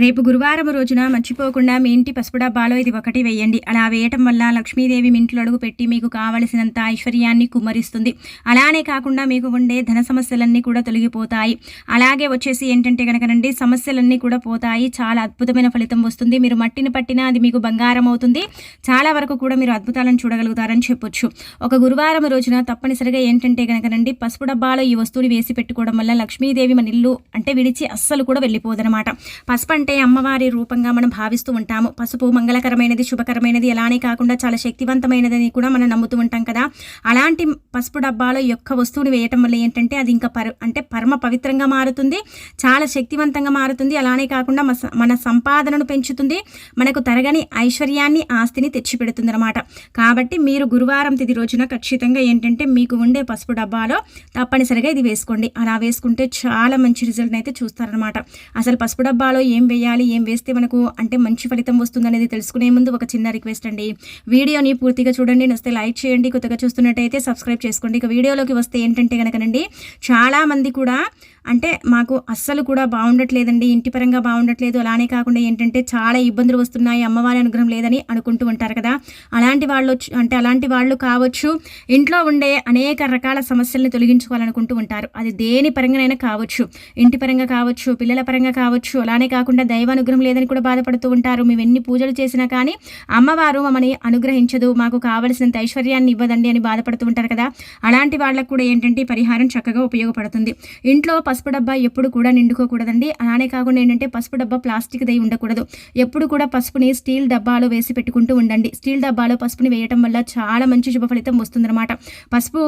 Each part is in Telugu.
రేపు గురువారం రోజున మర్చిపోకుండా మీ ఇంటి పసుపు డబ్బాలో ఇది ఒకటి వేయండి. అలా వేయటం వల్ల లక్ష్మీదేవి మీ ఇంట్లో అడుగు పెట్టి మీకు కావలసినంత ఐశ్వర్యాన్ని కుమ్మరిస్తుంది. అలానే కాకుండా మీకు ఉండే ధన సమస్యలన్నీ కూడా తొలగిపోతాయి. అలాగే వచ్చేసి ఏంటంటే కనుకనండి సమస్యలన్నీ కూడా పోతాయి. చాలా అద్భుతమైన ఫలితం వస్తుంది. మీరు మట్టిని పట్టినా అది మీకు బంగారం అవుతుంది. చాలా వరకు కూడా మీరు అద్భుతాలను చూడగలుగుతారని చెప్పొచ్చు. ఒక గురువారం రోజున తప్పనిసరిగా ఏంటంటే కనుకనండి పసుపు డబ్బాలో ఈ వస్తువుని వేసి పెట్టుకోవడం వల్ల లక్ష్మీదేవి మన ఇల్లు అంటే విడిచి అస్సలు కూడా వెళ్ళిపోదనమాట పసుపు అంటే అమ్మవారి రూపంగా మనం భావిస్తూ ఉంటాము. పసుపు మంగళకరమైనది శుభకరమైనది అలానే కాకుండా చాలా శక్తివంతమైనదని కూడా మనం నమ్ముతూ ఉంటాం కదా. అలాంటి పసుపు డబ్బాలో యొక్క వస్తువుని వేయటం వల్ల ఏంటంటే అది ఇంకా పర అంటే పరమ పవిత్రంగా మారుతుంది చాలా శక్తివంతంగా మారుతుంది అలానే కాకుండా మన- మన సంపాదనను పెంచుతుంది మనకు తరగని ఐశ్వర్యాన్ని ఆస్తిని తెచ్చిపెడుతుంది అనమాట కాబట్టి మీరు గురువారం తిది రోజున ఖచ్చితంగా ఏంటంటే మీకు ఉండే పసుపు డబ్బాలో తప్పనిసరిగా ఇది వేసుకోండి. అలా వేసుకుంటే చాలా మంచి రిజల్ట్ అయితే చూస్తారనమాట అసలు పసుపు డబ్బాలో ఏం వేయాలి ఏం వేస్తే మనకు అంటే మంచి ఫలితం వస్తుందనేది తెలుసుకునే ముందు ఒక చిన్న రిక్వెస్ట్ అండి. వీడియోని పూర్తిగా చూడండి నస్తే లైక్ చేయండి కొత్తగా చూస్తున్నట్టయితే సబ్స్క్రైబ్ చేసుకోండి. ఇక వీడియోలోకి వస్తే ఏంటంటే కనుకనండి చాలామంది కూడా అంటే మాకు అస్సలు కూడా బాగుండట్లేదండి ఇంటి పరంగా బాగుండట్లేదు. అలానే కాకుండా ఏంటంటే చాలా ఇబ్బందులు వస్తున్నాయి అమ్మవారి అనుగ్రహం లేదని అనుకుంటూ ఉంటారు కదా. అలాంటి వాళ్ళు వచ్చి- అంటే అలాంటి వాళ్ళు కావచ్చు ఇంట్లో ఉండే అనేక రకాల సమస్యలను తొలగించుకోవాలనుకుంటూ ఉంటారు. అది దేని పరంగానైనా కావచ్చు. ఇంటి పరంగా కావచ్చు పిల్లల పరంగా కావచ్చు అలానే కాకుండా దైవ అనుగ్రహం లేదని కూడా బాధపడుతూ ఉంటారు. మేము ఎన్ని పూజలు చేసినా కానీ అమ్మవారు మమ్మల్ని అనుగ్రహించదు మాకు కావలసినంత ఐశ్వర్యాన్ని ఇవ్వదండి అని బాధపడుతూ ఉంటారు కదా. అలాంటి వాళ్ళకు కూడా ఏంటంటే పరిహారం చక్కగా ఉపయోగపడుతుంది. ఇంట్లో పసుపు డబ్బా ఎప్పుడు కూడా నిండుకోకూడదండి. అలానే కాకుండా ఏంటంటే పసుపు డబ్బా ప్లాస్టిక్ దై ఉండకూడదు. ఎప్పుడు కూడా పసుపుని స్టీల్ డబ్బాలో వేసి పెట్టుకుంటూ ఉండండి. స్టీల్ డబ్బాలో పసుపుని వేయటం వల్ల చాలా మంచి శుభ ఫలితం వస్తుందన్నమాట. పసుపు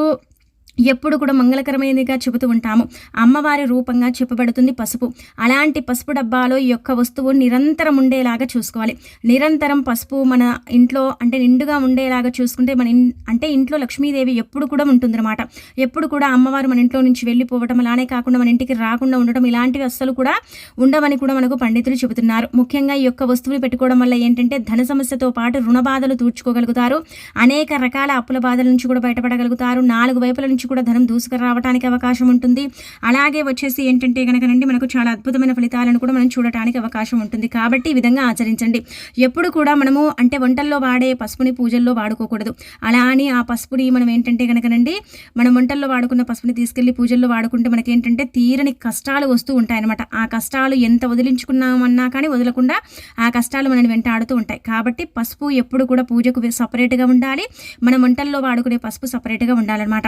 ఎప్పుడు కూడా మంగళకరమైనదిగా చెబుతూ ఉంటాము. అమ్మవారి రూపంగా చెప్పబడుతుంది పసుపు. అలాంటి పసుపు డబ్బాలో ఈ యొక్క వస్తువు నిరంతరం ఉండేలాగా చూసుకోవాలి. నిరంతరం పసుపు మన ఇంట్లో అంటే నిండుగా ఉండేలాగా చూసుకుంటే మన అంటే ఇంట్లో లక్ష్మీదేవి ఎప్పుడు కూడా ఉంటుందన్నమాట. ఎప్పుడు కూడా అమ్మవారు మన ఇంట్లో నుంచి వెళ్ళిపోవటం అలానే కాకుండా మన ఇంటికి రాకుండా ఉండటం ఇలాంటివి అస్సలు కూడా ఉండవని కూడా మనకు పండితులు చెబుతున్నారు. ముఖ్యంగా ఈ యొక్క వస్తువులు పెట్టుకోవడం వల్ల ఏంటంటే ధన సమస్యతో పాటు రుణ బాధలు తూర్చుకోగలుగుతారు. అనేక రకాల అప్పుల బాధల నుంచి కూడా బయటపడగలుగుతారు. నాలుగు వైపుల నుంచి కూడా ధనం దూసుకురావడానికి అవకాశం ఉంటుంది. అలాగే వచ్చేసి ఏంటంటే కనుకనండి మనకు చాలా అద్భుతమైన ఫలితాలను కూడా మనం చూడటానికి అవకాశం ఉంటుంది. కాబట్టి ఈ విధంగా ఆచరించండి. ఎప్పుడు కూడా మనము అంటే వంటల్లో వాడే పసుపుని పూజల్లో వాడుకోకూడదు. అలా అని ఆ పసుపుని మనం ఏంటంటే కనుకనండి మనం వంటల్లో వాడుకున్న పసుపుని తీసుకెళ్ళి పూజల్లో వాడుకుంటే మనకి ఏంటంటే తీరని కష్టాలు వస్తూ ఉంటాయన్నమాట. ఆ కష్టాలు ఎంత వదిలించుకున్నామన్నా కానీ వదలకుండా ఆ కష్టాలు మనని వెంటాడుతూ ఉంటాయి. కాబట్టి పసుపు ఎప్పుడు కూడా పూజకు సపరేట్గా ఉండాలి. మనం వంటల్లో వాడుకునే పసుపు సపరేట్గా ఉండాలన్నమాట.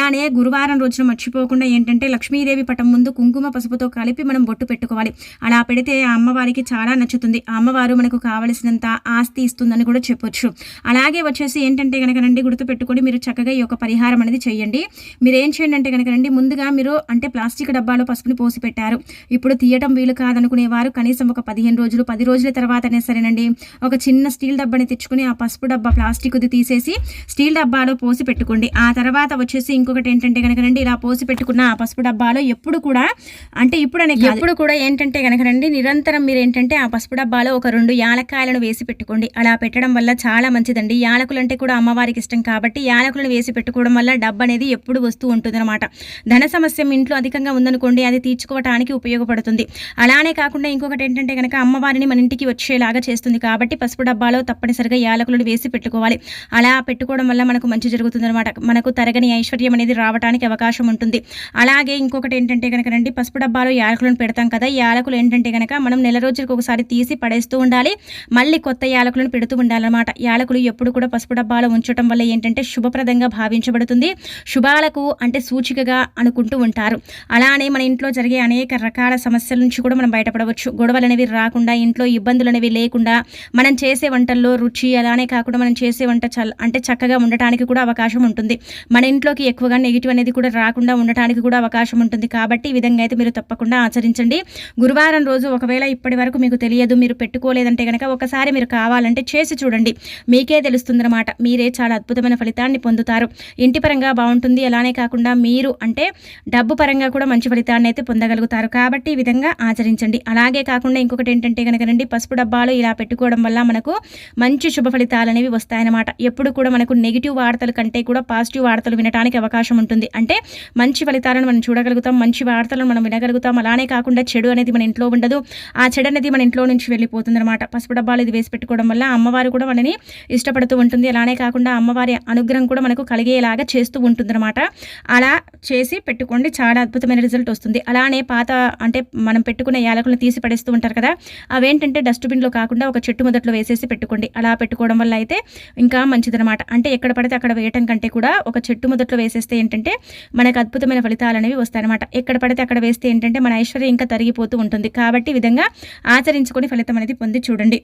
అలానే గురువారం రోజున మర్చిపోకుండా ఏంటంటే లక్ష్మీదేవి పటం ముందు కుంకుమ పసుపుతో కలిపి మనం బొట్టు పెట్టుకోవాలి. అలా పెడితే ఆ అమ్మవారికి చాలా నచ్చుతుంది. ఆ అమ్మవారు మనకు కావలసినంత ఆస్తి ఇస్తుందని కూడా చెప్పొచ్చు. అలాగే వచ్చేసి ఏంటంటే కనుకనండి గుర్తు పెట్టుకొని మీరు చక్కగా ఈ యొక్క పరిహారం అనేది చేయండి. మీరు ఏం చేయండి అంటే కనుకనండి ముందుగా మీరు అంటే ప్లాస్టిక్ డబ్బాలో పసుపుని పోసి పెట్టారు. ఇప్పుడు తీయటం వీలు కాదనుకునేవారు కనీసం ఒక పదిహేను రోజులు పది రోజుల తర్వాతనే సరేనండి ఒక చిన్న స్టీల్ డబ్బాని తెచ్చుకుని ఆ పసుపు డబ్బా ప్లాస్టిక్ది తీసేసి స్టీల్ డబ్బాలో పోసి పెట్టుకోండి. ఆ తర్వాత వచ్చేసి ఇంకొకటి ఏంటంటే కనుకనండి ఇలా పోసి పెట్టుకున్న ఆ పసుపు డబ్బాలో ఎప్పుడు కూడా అంటే ఇప్పుడు అనే ఎప్పుడు కూడా ఏంటంటే కనుకనండి నిరంతరం మీరు ఏంటంటే ఆ పసుపు డబ్బాలో ఒక రెండు యాలక్కాయలను వేసి పెట్టుకోండి. అలా పెట్టడం వల్ల చాలా మంచిదండి. యాలకులు అంటే కూడా అమ్మవారికి ఇష్టం కాబట్టి యాలకులను వేసి పెట్టుకోవడం వల్ల డబ్బు అనేది ఎప్పుడు వస్తూ ఉంటుందన్నమాట. ధన సమస్య మీ ఇంట్లో అధికంగా ఉందనుకోండి అది తీర్చుకోవటానికి ఉపయోగపడుతుంది. అలానే కాకుండా ఇంకొకటి ఏంటంటే కనుక అమ్మవారిని మన ఇంటికి వచ్చేలాగా చేస్తుంది కాబట్టి పసుపు డబ్బాలో తప్పనిసరిగా యాలకులను వేసి పెట్టుకోవాలి. అలా పెట్టుకోవడం వల్ల మనకు మంచి జరుగుతుంది అనమాట మనకు తరగని ఐశ్వర్యం అనేది రావడానికి అవకాశం ఉంటుంది. అలాగే ఇంకొకటి ఏంటంటే కనుక రండి పసుపు డబ్బాలో యాలకులను పెడతాం కదా ఈ యాలకులు ఏంటంటే కనుక మనం నెల రోజులకు ఒకసారి తీసి పడేస్తూ ఉండాలి. మళ్ళీ కొత్త యాలకులను పెడుతూ ఉండాలన్నమాట. యాలకులు ఎప్పుడు కూడా పసుపు డబ్బాలో ఉంచడం వల్ల ఏంటంటే శుభప్రదంగా భావించబడుతుంది. శుభాలకు అంటే సూచికగా అనుకుంటూ ఉంటారు. అలానే మన ఇంట్లో జరిగే అనేక రకాల సమస్యల నుంచి కూడా మనం బయటపడవచ్చు. గొడవలు అనేవి రాకుండా ఇంట్లో ఇబ్బందులు అనేవి లేకుండా మనం చేసే వంటల్లో రుచి అలానే కాకుండా మనం చేసే వంట అంటే చక్కగా ఉండటానికి కూడా అవకాశం ఉంటుంది. మన ఇంట్లోకి ఎక్కువగా నెగిటివ్ అనేది కూడా రాకుండా ఉండటానికి కూడా అవకాశం ఉంటుంది. కాబట్టి ఈ విధంగా అయితే మీరు తప్పకుండా ఆచరించండి. గురువారం రోజు ఒకవేళ ఇప్పటి వరకు మీకు తెలియదు మీరు పెట్టుకోలేదంటే కనుక ఒకసారి మీరు కావాలంటే చేసి చూడండి. మీకే తెలుస్తుందన్నమాట. మీరే చాలా అద్భుతమైన ఫలితాన్ని పొందుతారు. ఇంటి పరంగా బాగుంటుంది. అలానే కాకుండా మీరు అంటే డబ్బు పరంగా కూడా మంచి ఫలితాన్ని అయితే పొందగలుగుతారు. కాబట్టి ఈ విధంగా ఆచరించండి. అలాగే కాకుండా ఇంకొకటి ఏంటంటే కనుక రండి పసుపు డబ్బాలు ఇలా పెట్టుకోవడం వల్ల మనకు మంచి శుభ ఫలితాలు అనేవి వస్తాయన్నమాట. ఎప్పుడు కూడా మనకు నెగిటివ్ వార్తల కంటే కూడా పాజిటివ్ వార్తలు వినడానికి అవకాశం ఉంటుంది. అంటే మంచి ఫలితాలను మనం చూడగలుగుతాం మంచి వార్తలను మనం వినగలుగుతాం. అలానే కాకుండా చెడు అనేది మన ఇంట్లో ఉండదు. ఆ చెడు అనేది మన ఇంట్లో నుంచి వెళ్ళిపోతుంది అనమాట పసుపు డబ్బాలు ఇది వేసి పెట్టుకోవడం వల్ల అమ్మవారు కూడా మనని ఇష్టపడుతూ ఉంటుంది. అలానే కాకుండా అమ్మవారి అనుగ్రహం కూడా మనకు కలిగేలాగా చేస్తూ ఉంటుంది అనమాట అలా చేసి పెట్టుకోండి. చాలా అద్భుతమైన రిజల్ట్ వస్తుంది. అలానే పాత అంటే మనం పెట్టుకున్న యాలకులను తీసి పడేస్తూ ఉంటారు కదా అవేంటంటే డస్ట్బిన్లో కాకుండా ఒక చెట్టు మొదట్లో వేసేసి పెట్టుకోండి. అలా పెట్టుకోవడం వల్ల అయితే ఇంకా మంచిదనమాట అంటే ఎక్కడ పడితే అక్కడ వేయటం కంటే కూడా ఒక చెట్టు మొదట్లో వేసేస్తే ఏంటంటే మనకు అద్భుతమైన ఫలితాలు అనేవి వస్తాయన్నమాట. ఎక్కడ పడితే అక్కడ వేస్తే ఏంటంటే మన ఐశ్వర్యం ఇంకా తరిగిపోతూ ఉంటుంది. కాబట్టి విధంగా ఆచరించుకొని ఫలితం అనేది పొంది చూడండి.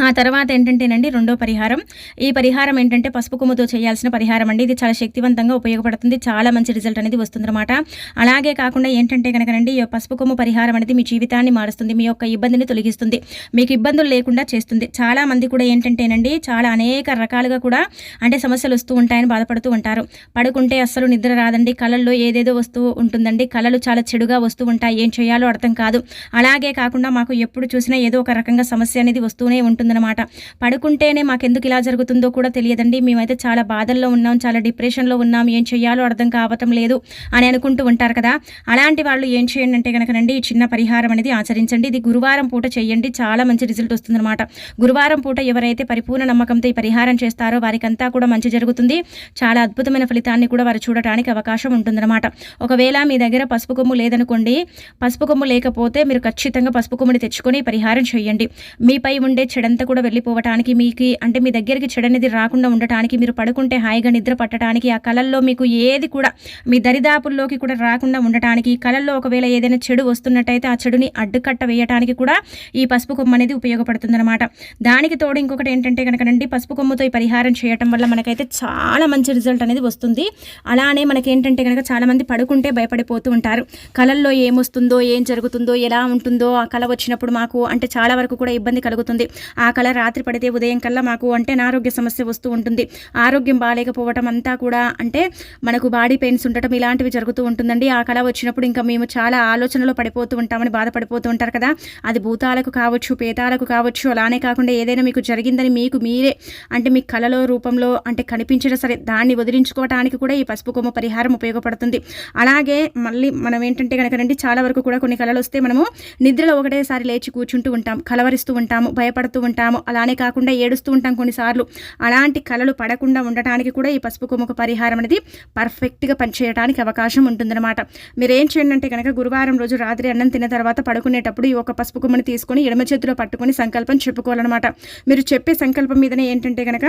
ఆ తర్వాత ఏంటంటేనండి రెండో పరిహారం. ఈ పరిహారం ఏంటంటే పసుపు కొమ్ముతో చేయాల్సిన పరిహారం అండి. ఇది చాలా శక్తివంతంగా ఉపయోగపడుతుంది. చాలా మంచి రిజల్ట్ అనేది వస్తుందన్నమాట. అలాగే కాకుండా ఏంటంటే కనుకనండి ఈ పసుపు కొమ్ము పరిహారం అనేది మీ జీవితాన్ని మారుస్తుంది మీ యొక్క ఇబ్బందిని తొలగిస్తుంది మీకు ఇబ్బందులు లేకుండా చేస్తుంది. చాలా మంది కూడా ఏంటంటేనండి చాలా అనేక రకాలుగా కూడా అంటే సమస్యలు వస్తూ ఉంటాయని బాధపడుతూ ఉంటారు. పడుకుంటే అస్సలు నిద్ర రాదండి. కళల్లో ఏదేదో వస్తూ ఉంటుందండి. కళలు చాలా చెడుగా వస్తూ ఉంటాయి. ఏం చేయాలో అర్థం కాదు. అలాగే కాకుండా మాకు ఎప్పుడు చూసినా ఏదో ఒక రకంగా సమస్య అనేది వస్తూనే ఉంటుంది. ఉంటుందన్నమాట. పడుకుంటేనే మాకెందుకు ఇలా జరుగుతుందో కూడా తెలియదండి. మేమైతే చాలా బాధల్లో ఉన్నాం చాలా డిప్రెషన్లో ఉన్నాం. ఏం చేయాలో అర్థం కావటం లేదు అని అనుకుంటూ ఉంటారు కదా. అలాంటి వాళ్ళు ఏం చేయండి అంటే కనుకనండి ఈ చిన్న పరిహారం అనేది ఆచరించండి. ఇది గురువారం పూట చేయండి. చాలా మంచి రిజల్ట్ వస్తుందన్నమాట. గురువారం పూట ఎవరైతే పరిపూర్ణ నమ్మకంతో ఈ పరిహారం చేస్తారో వారికంతా కూడా మంచి జరుగుతుంది. చాలా అద్భుతమైన ఫలితాన్ని కూడా వారు చూడటానికి అవకాశం ఉంటుందన్నమాట. ఒకవేళ మీ దగ్గర పసుపు కొమ్ము లేదనుకోండి పసుపు కొమ్ము లేకపోతే మీరు ఖచ్చితంగా పసుపు కొమ్ముని తెచ్చుకొని పరిహారం చేయండి. మీపై ఉండే చెడ అంతా కూడా వెళ్ళిపోవటానికి మీకు అంటే మీ దగ్గరికి చెడనేది రాకుండా ఉండటానికి మీరు పడుకుంటే హాయిగా నిద్ర పట్టడానికి ఆ కళల్లో మీకు ఏది కూడా మీ దరిదాపుల్లోకి కూడా రాకుండా ఉండటానికి కళల్లో ఒకవేళ ఏదైనా చెడు వస్తున్నట్టయితే ఆ చెడుని అడ్డుకట్ట వేయటానికి కూడా ఈ పసుపు కొమ్మ అనేది ఉపయోగపడుతుందన్నమాట. దానికి తోడు ఇంకొకటి ఏంటంటే కనుక పసుపు కొమ్ముతో ఈ పరిహారం చేయటం వల్ల మనకైతే చాలా మంచి రిజల్ట్ అనేది వస్తుంది. అలానే మనకి ఏంటంటే కనుక చాలామంది పడుకుంటే భయపడిపోతూ ఉంటారు. కళల్లో ఏమొస్తుందో ఏం జరుగుతుందో ఎలా ఉంటుందో ఆ కళ వచ్చినప్పుడు మాకు అంటే చాలా వరకు కూడా ఇబ్బంది కలుగుతుంది. ఆ ఆ కళ రాత్రి పడితే ఉదయం కల్లా మాకు అంటే అనారోగ్య సమస్య వస్తూ ఉంటుంది. ఆరోగ్యం బాగాలేకపోవటం అంతా కూడా అంటే మనకు బాడీ పెయిన్స్ ఉండటం ఇలాంటివి జరుగుతూ ఉంటుందండి. ఆ కళ వచ్చినప్పుడు ఇంకా మేము చాలా ఆలోచనలో పడిపోతూ ఉంటామని బాధపడిపోతూ ఉంటారు కదా. అది భూతాలకు కావచ్చు పేతాలకు కావచ్చు అలానే కాకుండా ఏదైనా మీకు జరిగిందని మీకు మీరే అంటే మీ కళలో రూపంలో అంటే కనిపించిన సరే దాన్ని వదిలించుకోవడానికి కూడా ఈ పసుపు కొమ్మ పరిహారం ఉపయోగపడుతుంది. అలాగే మళ్ళీ మనం ఏంటంటే కనుకనండి చాలా వరకు కూడా కొన్ని కళలు వస్తే మనము నిద్రలో ఒకటేసారి లేచి కూర్చుంటూ ఉంటాం కలవరిస్తూ ఉంటాము భయపడుతూ ఉంటాము. అలానే కాకుండా ఏడుస్తూ ఉంటాం కొన్నిసార్లు. అలాంటి కళలు పడకుండా ఉండటానికి కూడా ఈ పసుపు కొమ్మక పరిహారం అనేది పర్ఫెక్ట్గా పనిచేయడానికి అవకాశం ఉంటుందన్నమాట. మీరు ఏం చేయండి అంటే కనుక గురువారం రోజు రాత్రి అన్నం తిన్న తర్వాత పడుకునేటప్పుడు ఈ ఒక పసుపు కుమ్మని తీసుకొని ఎడమ చేతిలో పట్టుకొని సంకల్పం చెప్పుకోవాలన్నమాట. మీరు చెప్పే సంకల్పం మీదనే ఏంటంటే కనుక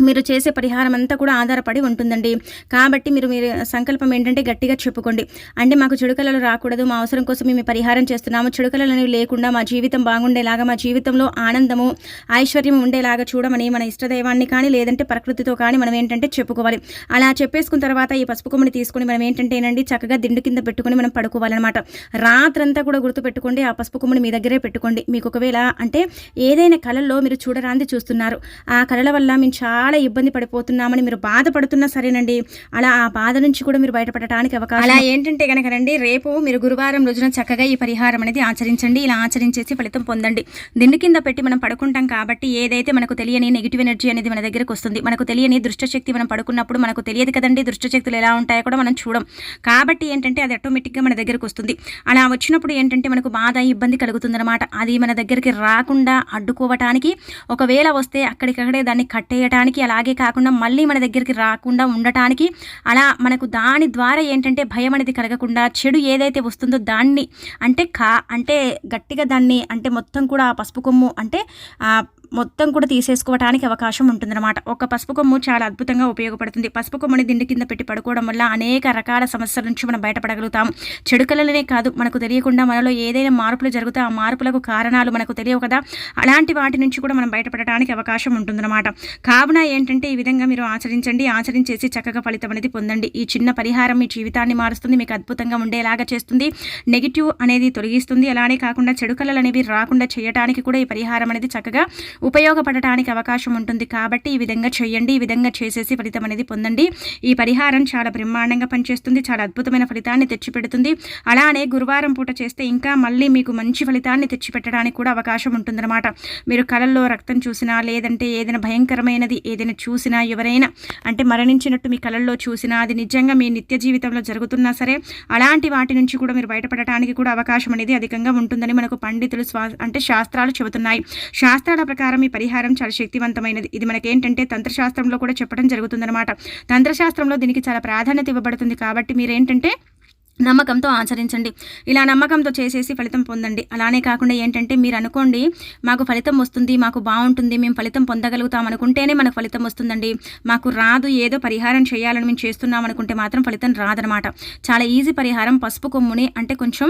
మీరు చేసే పరిహారం అంతా కూడా ఆధారపడి ఉంటుందండి. కాబట్టి మీరు మీరు సంకల్పం ఏంటంటే గట్టిగా చెప్పుకోండి. అంటే మాకు చెడుకలలు రాకూడదు మా అవసరం కోసం మేము పరిహారం చేస్తున్నాము. చెడుకలలు అనేవి లేకుండా మా జీవితం బాగుండేలాగా మా జీవితంలో ఆనందము ఐశ్వర్యం ఉండేలాగా చూడమని మన ఇష్టదైవాన్ని కానీ లేదంటే ప్రకృతితో కానీ మనం ఏంటంటే చెప్పుకోవాలి. అలా చెప్పేసుకున్న తర్వాత ఈ పసుపు కొమ్మని తీసుకొని మనం ఏంటంటే ఏనండి చక్కగా దిండు కింద పెట్టుకొని మనం పడుకోవాలన్నమాట. రాత్రంతా కూడా గుర్తుపెట్టుకోండి ఆ పసుపు కొమ్మని మీ దగ్గరే పెట్టుకోండి. మీకు ఒకవేళ అంటే ఏదైనా కళల్లో మీరు చూడరాంది చూస్తున్నారు. ఆ కళల వల్ల మేము చాలా చాలా ఇబ్బంది పడిపోతున్నామని మీరు బాధపడుతున్నా సరేనండి. అలా ఆ బాధ నుంచి కూడా మీరు బయటపడటానికి అవకాశం అలా ఏంటంటే కనుక రండి రేపు మీరు గురువారం రోజున చక్కగా ఈ పరిహారం అనేది ఆచరించండి. ఇలా ఆచరించేసి ఫలితం పొందండి. దిండు కింద పెట్టి మనం పడుకుంటాం కాబట్టి ఏదైతే మనకు తెలియని నెగిటివ్ ఎనర్జీ అనేది మన దగ్గరకు వస్తుంది మనకు తెలియని దుష్టశక్తి మనం పడుకున్నప్పుడు మనకు తెలియదు కదండి దుష్టశక్తులు ఎలా ఉంటాయో కూడా మనం చూడం. కాబట్టి ఏంటంటే అది ఆటోమేటిక్గా మన దగ్గరకు వస్తుంది. అలా వచ్చినప్పుడు ఏంటంటే మనకు బాధ ఇబ్బంది కలుగుతుందన్నమాట. అది మన దగ్గరికి రాకుండా అడ్డుకోవటానికి ఒకవేళ వస్తే అక్కడికక్కడే దాన్ని కట్టేయటానికి ఉండటానికి అలాగే కాకుండా మళ్ళీ మన దగ్గరికి రాకుండా ఉండటానికి అలా మనకు దాని ద్వారా ఏంటంటే భయం అనేది కలగకుండా చెడు ఏదైతే వస్తుందో దాన్ని అంటే కా అంటే గట్టిగా దాన్ని అంటే మొత్తం కూడా పసుపు కొమ్ము అంటే మొత్తం కూడా తీసేసుకోవడానికి అవకాశం ఉంటుందన్నమాట. ఒక పసుపు కొమ్ము చాలా అద్భుతంగా ఉపయోగపడుతుంది. పసుపు కొమ్మని దిండి కింద పెట్టి పడుకోవడం వల్ల అనేక రకాల సమస్యల నుంచి మనం బయటపడగలుగుతాం. చెడు కళలనే కాదు మనకు తెలియకుండా మనలో ఏదైనా మార్పులు జరుగుతా ఆ మార్పులకు కారణాలు మనకు తెలియవు కదా. అలాంటి వాటి నుంచి కూడా మనం బయటపడటానికి అవకాశం ఉంటుందన్నమాట. కావున ఏంటంటే ఈ విధంగా మీరు ఆచరించండి. ఆచరించేసి చక్కగా ఫలితం అనేది పొందండి. ఈ చిన్న పరిహారం మీ జీవితాన్ని మారుస్తుంది మీకు అద్భుతంగా ఉండేలాగా చేస్తుంది. నెగిటివ్ అనేది తొలగిస్తుంది. అలానే కాకుండా చెడు కళలు అనేవి రాకుండా చేయడానికి కూడా ఈ పరిహారం అనేది చక్కగా ఉపయోగపడటానికి అవకాశం ఉంటుంది కాబట్టి ఈ విధంగా చేయండి ఈ విధంగా చేసేసి ఫలితం అనేది పొందండి. ఈ పరిహారం చాలా బ్రహ్మాండంగా పనిచేస్తుంది. చాలా అద్భుతమైన ఫలితాన్ని తెచ్చిపెడుతుంది. అలానే గురువారం పూట చేస్తే ఇంకా మళ్ళీ మీకు మంచి ఫలితాన్ని తెచ్చిపెట్టడానికి కూడా అవకాశం ఉంటుందన్నమాట మీరు కళల్లో రక్తం చూసినా లేదంటే ఏదైనా భయంకరమైనది ఏదైనా చూసినా ఎవరైనా అంటే మరణించినట్టు మీ కళల్లో చూసినా అది నిజంగా మీ నిత్య జీవితంలో జరుగుతున్నా సరే అలాంటి వాటి నుంచి కూడా మీరు బయటపడటానికి కూడా అవకాశం అనేది అధికంగా ఉంటుందని మనకు పండితులు అంటే శాస్త్రాలు చెబుతున్నాయి. శాస్త్రాల ప్రకారం ఈ పరిహారం చాలా శక్తివంతమైనది. ఇది మనకేంటంటే తంత్రశాస్త్రంలో కూడా చెప్పడం జరుగుతుందన్నమాట. తంత్రశాస్త్రంలో దీనికి చాలా ప్రాధాన్యత ఇవ్వబడుతుంది కాబట్టి మీరేంటంటే నమ్మకంతో ఆచరించండి. ఇలా నమ్మకంతో చేసేసి ఫలితం పొందండి. అలానే కాకుండా ఏంటంటే మీరు అనుకోండి మాకు ఫలితం వస్తుంది మాకు బాగుంటుంది మేము ఫలితం పొందగలుగుతాం అనుకుంటేనే మనకు ఫలితం వస్తుందండి. మాకు రాదు ఏదో పరిహారం చేయాలని మేము చేస్తున్నాం అనుకుంటే మాత్రం ఫలితం రాదనమాట. చాలా ఈజీ పరిహారం పసుపు కొమ్ముని అంటే కొంచెం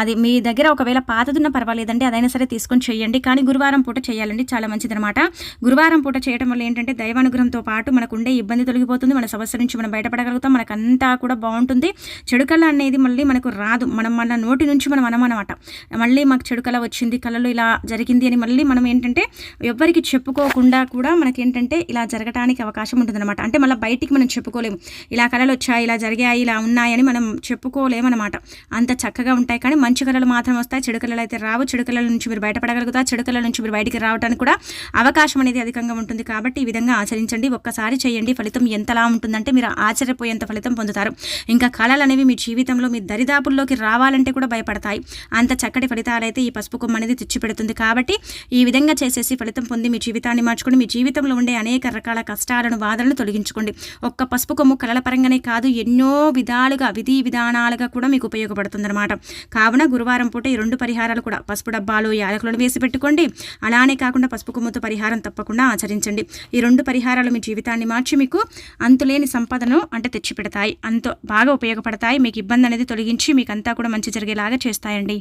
అది మీ దగ్గర ఒకవేళ పాతదున్న పర్వాలేదండి అదైనా సరే తీసుకొని చేయండి. కానీ గురువారం పూట చేయాలండి చాలా మంచిదనమాట. గురువారం పూట చేయడం వల్ల ఏంటంటే దైవానుగ్రహంతో పాటు మనకు ఉండే ఇబ్బంది తొలగిపోతుంది మన సమస్య నుంచి మనం బయటపడగలుగుతాం మనకంతా కూడా బాగుంటుంది. చెడుకల్లా అనేది మళ్ళీ మనకు రాదు. మనం మన నోటి నుంచి మనం అనమనమాట. మళ్ళీ మాకు చెడు కళ వచ్చింది కళలో ఇలా జరిగింది అని మళ్ళీ మనం ఏంటంటే ఎవ్వరికి చెప్పుకోకుండా కూడా మనకి ఏంటంటే ఇలా జరగడానికి అవకాశం ఉంటుందన్నమాట. అంటే మళ్ళీ బయటికి మనం చెప్పుకోలేము. ఇలా కళలు వచ్చాయి ఇలా జరిగాయి ఇలా ఉన్నాయని మనం చెప్పుకోలేమన్నమాట. అంత చక్కగా ఉంటాయి కానీ మంచి కళలు మాత్రం వస్తాయి. చెడు కళలు అయితే రావు. చెడు కళల నుంచి మీరు బయటపడగలుగుతారు. చెడు కళల నుంచి మీరు బయటికి రావడానికి కూడా అవకాశం అనేది అధికంగా ఉంటుంది. కాబట్టి ఈ విధంగా ఆచరించండి. ఒక్కసారి చేయండి. ఫలితం ఎంతలా ఉంటుందంటే మీరు ఆశ్చర్యపోయేంత ఫలితం పొందుతారు. ఇంకా కళలు అనేవి మీ జీవితం జీవితంలో మీ దరిదాపుల్లోకి రావాలంటే కూడా భయపడతాయి. అంత చక్కటి ఫలితాలు అయితే ఈ పసుపు కొమ్మ అనేది తెచ్చిపెడుతుంది కాబట్టి ఈ విధంగా చేసేసి ఫలితం పొంది మీ జీవితాన్ని మార్చుకోండి మీ జీవితంలో ఉండే అనేక రకాల కష్టాలను బాధలను తొలగించుకోండి. ఒక్క పసుపు కొమ్ము కళల పరంగానే కాదు ఎన్నో విధాలుగా విధి విధానాలుగా కూడా మీకు ఉపయోగపడుతుందన్నమాట. కావున గురువారం పూట ఈ రెండు పరిహారాలు కూడా పసుపు డబ్బాలు యాలకులను వేసి పెట్టుకోండి. అలానే కాకుండా పసుపు కొమ్ముతో పరిహారం తప్పకుండా ఆచరించండి. ఈ రెండు పరిహారాలు మీ జీవితాన్ని మార్చి మీకు అంతులేని సంపదను అంటే తెచ్చిపెడతాయి. అంత బాగా ఉపయోగపడతాయి. మీకు ఇబ్బంది అనేది తొలగించి మీకంతా కూడా మంచి జరిగేలాగా చేస్తాయండి.